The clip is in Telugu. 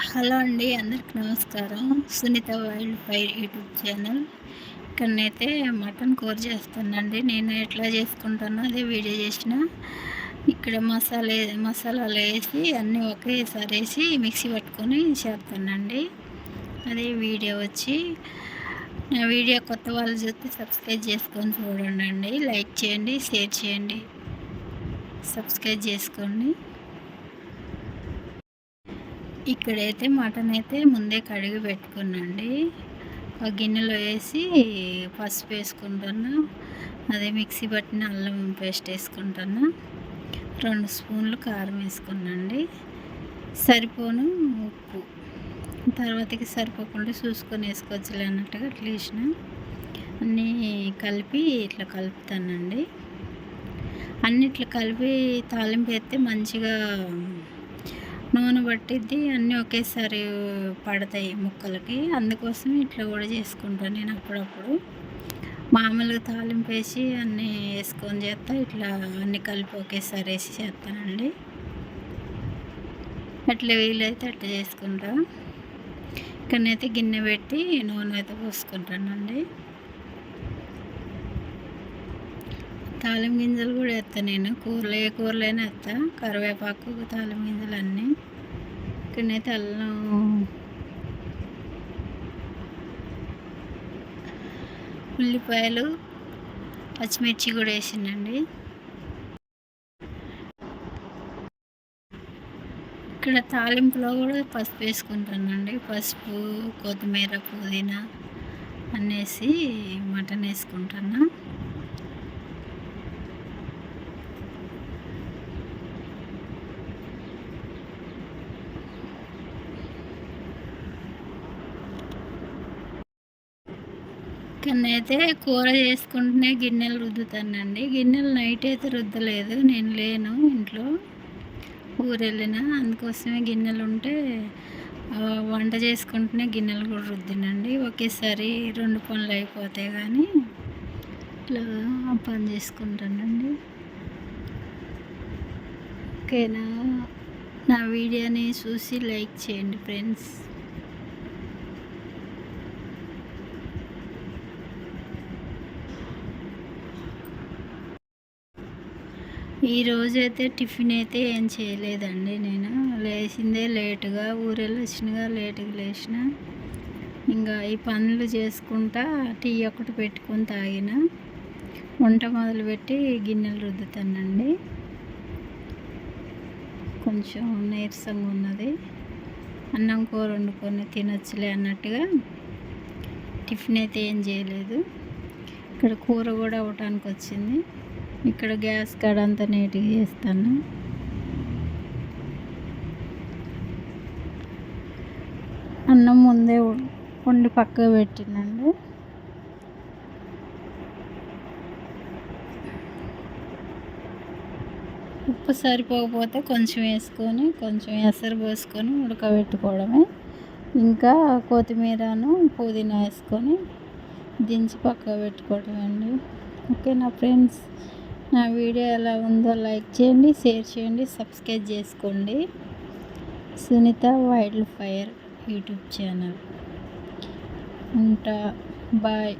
హలో అండి అందరికి నమస్కారం. Sunitha wild fire YouTube channel. ఇక్కడనైతే mutton కూర చేస్తానండి నేను ఎట్లా చేసుకుంటానో అదే వీడియో చేసిన. ఇక్కడ మసాలా మసాలాలు వేసి అన్నీ ఒకేసారి వేసి మిక్సీ పట్టుకొని చేస్తానండి. అదే వీడియో వచ్చి నా వీడియో కొత్త వాళ్ళు చూస్తే సబ్స్క్రైబ్ చేసుకొని చూడండి లైక్ చేయండి షేర్ చేయండి. సబ్స్క్రైబ్ చేసుకోండి. ఇక్కడైతే మటన్ అయితే ముందే కడిగి పెట్టుకున్నాండి. ఒక గిన్నెలో వేసి పసుపు వేసుకుంటాను అదే మిక్సీ పట్టిన అల్లం పేస్ట్ వేసుకుంటాను రెండు స్పూన్లు కారం వేసుకున్నాండి. సరిపోను ఉప్పు. తర్వాతకి సరిపోకుండా చూసుకొని వేసుకోవచ్చులే అన్నట్టుగా అట్లా వేసిన. అన్నీ కలిపి ఇట్లా కలుపుతానండి. అన్నిట్లో కలిపి తాలింపు వేస్తే మంచిగా పట్టిద్ది అన్నీ ఒకేసారి పడతాయి ముక్కలకి. అందుకోసం ఇట్లా కూడా చేసుకుంటాను నేను అప్పుడప్పుడు. మామూలుగా తాలింపు వేసి అన్నీ వేసుకొని చేస్తా ఇట్లా అన్ని కలిపి ఒకేసారి వేసి చేస్తానండి అట్లా వీలైతే అట్లా చేసుకుంటా. ఇక్కడనైతే గిన్నె పెట్టి నూనె అయితే పోసుకుంటానండి. తాలిం గింజలు కూడా వేస్తాను నేను. కూరలు ఏ కూరలైనా వేస్తా కరివేపాకు తాలిం గింజలు అన్నీ. ఇక్కడనైతే అల్లం. ఉల్లిపాయలు పచ్చిమిర్చి కూడా వేసిండండి. ఇక్కడ తాలింపులో కూడా పసుపు వేసుకుంటానండి. పసుపు కొత్తిమీర పుదీనా అనేసి మటన్ వేసుకుంటున్నాను అయితే కూర చేసుకుంటూనే గిన్నెలు రుద్దుతానండి. గిన్నెలు నైట్ అయితే రుద్దలేదు. నేను లేను ఇంట్లో. ఊరు వెళ్ళిన అందుకోసమే గిన్నెలు ఉంటే వంట చేసుకుంటూనే గిన్నెలు కూడా రుద్దినండి. ఒకేసారి రెండు పనులు అయిపోతాయి కానీ ఇట్లా పని చేసుకుంటానండి. ఓకేనా? నా వీడియోని చూసి లైక్ చేయండి ఫ్రెండ్స్. ఈరోజు అయితే టిఫిన్ అయితే ఏం చేయలేదండి నేను. లేచిందే లేటుగా ఊరెళ్ళి వచ్చినగా లేటుగా లేచిన. ఇంకా ఈ పనులు చేసుకుంటా టీ ఒకటి పెట్టుకొని తాగిన. వంట మొదలుపెట్టి గిన్నెలు రుద్దుతానండి. కొంచెం నీరసంగా ఉన్నది. అన్నం కూర వండుకొని తినొచ్చులే అన్నట్టుగా టిఫిన్ అయితే ఏం చేయలేదు. ఇక్కడ కూర కూడా అవ్వటానికి వచ్చింది ఇక్కడ గ్యాస్ కాడ అంతా నీట్గా చేస్తాను. అన్నం ముందే వండి పక్కకు పెట్టినండి. ఉప్పు సరిపోకపోతే కొంచెం వేసుకొని కొంచెం ఎసరు పోసుకొని ఉడకబెట్టుకోవడమే. ఇంకా కొత్తిమీరను పుదీనా వేసుకొని దించి పక్క పెట్టుకోవడం అండి. ఓకేనా ఫ్రెండ్స్ నా వీడియో ఎలా ఉందో లైక్ చేయండి షేర్ చేయండి సబ్స్క్రైబ్ చేసుకోండి. Sunitha wild fire YouTube channel. ఉంటా బాయ్.